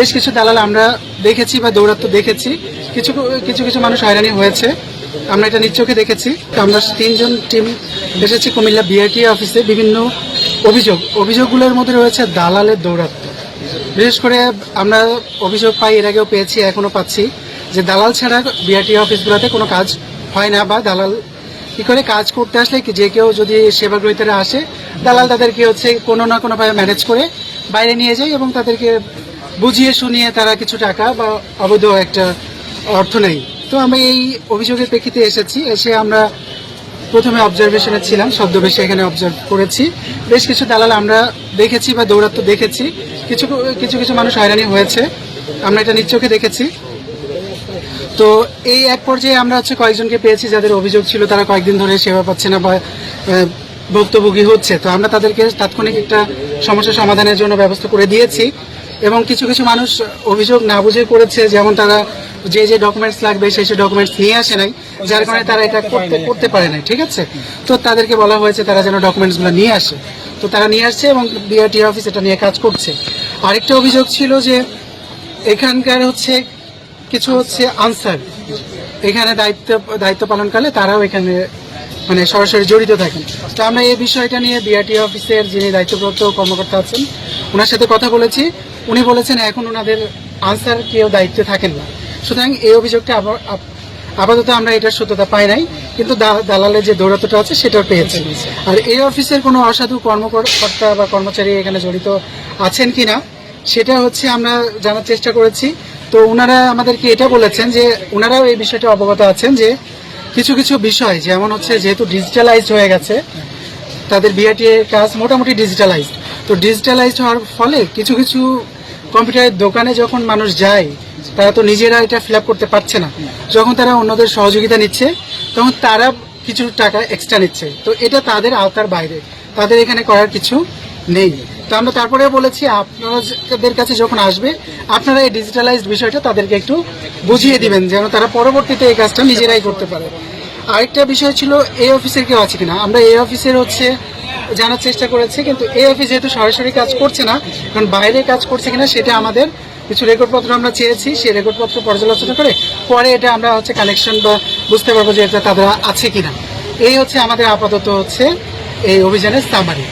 বেশ কিছু দালাল আমরা দেখেছি বা দৌরাত্ম দেখেছি। কিছু কিছু কিছু মানুষ হয়রানি হয়েছে। আমরা এটা নিশ্চোখে দেখেছি। আমরা তিনজন টিম এসেছি কুমিল্লা বিআরটি অফিসে বিভিন্ন অভিযোগ। অভিযোগগুলোর মধ্যে রয়েছে দালালের দৌরাত্ম বিশেষ করে আমরা অভিযোগ পাই, এর আগেও পেয়েছি এখনও পাচ্ছি যে দালাল ছাড়া বিআরটি অফিসগুলোতে কোনো কাজ হয় না বা দালাল কী করে কাজ করতে আসলে যে কেউ যদি সেবাগ্রহীতারা আসে, দালাল তাদেরকে হচ্ছে কোনো না কোনোভাবে ম্যানেজ করে বাইরে নিয়ে যায় এবং তাদেরকে বুঝিয়ে শুনিয়ে তারা কিছু টাকা বা অবৈধ একটা অর্থ নেই। তো আমি এই অভিযোগের প্রেক্ষিতে এসেছি, এসে আমরা প্রথমে অবজারভেশনে ছিলাম, ছদ্মবেশে এখানে অবজার্ভ করেছি। বেশ কিছু দালাল আমরা দেখেছি বা দৌরাত্ম দেখেছি। কিছু কিছু কিছু মানুষ হয়রানি হয়েছে। আমরা এটা নিশ্চোখে দেখেছি। তো এই এক পর্যায়ে আমরা হচ্ছে কয়েকজনকে পেয়েছি যাদের অভিযোগ ছিল তারা কয়েকদিন ধরে সেবা পাচ্ছে না বা ভুক্তভোগী হচ্ছে। তো আমরা তাদেরকে তাৎক্ষণিক একটা সমস্যা সমাধানের জন্য ব্যবস্থা করে দিয়েছি। এবং কিছু কিছু মানুষ অভিযোগ না বুঝে করেছে, যেমন তারা যে যে ডকুমেন্টস লাগবে সেই সেই ডকুমেন্টস নিয়ে আসে নাই, যার কারণে তারা এটা করতে করতে পারে নাই, ঠিক আছে? তো তাদেরকে বলা হয়েছে তারা যেন ডকুমেন্টসগুলো নিয়ে আসে। তো তারা নিয়ে আসছে এবং বিআরটি অফিস এটা নিয়ে কাজ করছে। আরেকটা অভিযোগ ছিল যে এখানকার হচ্ছে কিছু হচ্ছে আনসার, এখানে দায়িত্ব দায়িত্ব পালনকালে তারাও এখানে মানে সরাসরি জড়িত থাকেন। তো আমরা এই বিষয়টা নিয়ে বিআরটি অফিসের যিনি দায়িত্বপ্রাপ্ত কর্মকর্তা আছেন, ওনার সাথে কথা বলেছি। উনি বলেছেন, এখন ওনাদের আনসার কেউ দায়িত্বে থাকেন না। সুতরাং এই অভিযোগটা আপাতত আমরা এটার সত্যতা পাই নাই, কিন্তু দালালের যে দৌরাত্মটা আছে সেটাও পেয়েছি। আর এই অফিসের কোনো অসাধু কর্মকর্তা বা কর্মচারী এখানে জড়িত আছেন কি না সেটা হচ্ছে আমরা জানার চেষ্টা করেছি। তো ওনারা আমাদেরকে এটা বলেছেন যে ওনারাও এই বিষয়টা অবগত আছেন যে, কিছু কিছু বিষয়, যেমন হচ্ছে যেহেতু ডিজিটালাইজড হয়ে গেছে, তাদের বিআরটি এর কাজ মোটামুটি ডিজিটালাইজড তো ডিজিটালাইজড হওয়ার ফলে কিছু কিছু কম্পিউটারের দোকানে যখন মানুষ যায়, তারা তো নিজেরা এটা ফিল করতে পারছে না। যখন তারা অন্যদের সহযোগিতা নিচ্ছে, তখন তারা কিছু টাকা এক্সট্রা নিচ্ছে। তো এটা তাদের আওতার বাইরে। তাদের এখানে করার কিছু নেই। তো আমরা তারপরে বলেছি, আপনাদের কাছে যখন আসবে, আপনারা এই ডিজিটালাইজড বিষয়টা তাদেরকে একটু বুঝিয়ে দিবেন, যেন তারা পরবর্তীতে এই কাজটা নিজেরাই করতে পারে। আরেকটা বিষয় ছিল, এই অফিসের কেউ আছে কিনা? আমরা এই অফিসের হচ্ছে জানার চেষ্টা করেছি, কিন্তু অফিস যেহেতু সরাসরি কাজ করছে না, কারণ বাইরে কাজ করছে কিনা সেটা আমাদের কিছু রেকর্ডপত্র আমরা চেয়েছি, সেই রেকর্ডপত্র পর্যালোচনা করে পরে এটা আমরা হচ্ছে কালেকশন বা বুঝতে পারব যে এটা তাদের আছে কিনা। এই হচ্ছে আমাদের আপাতত হচ্ছে এই অভিযানের সামারি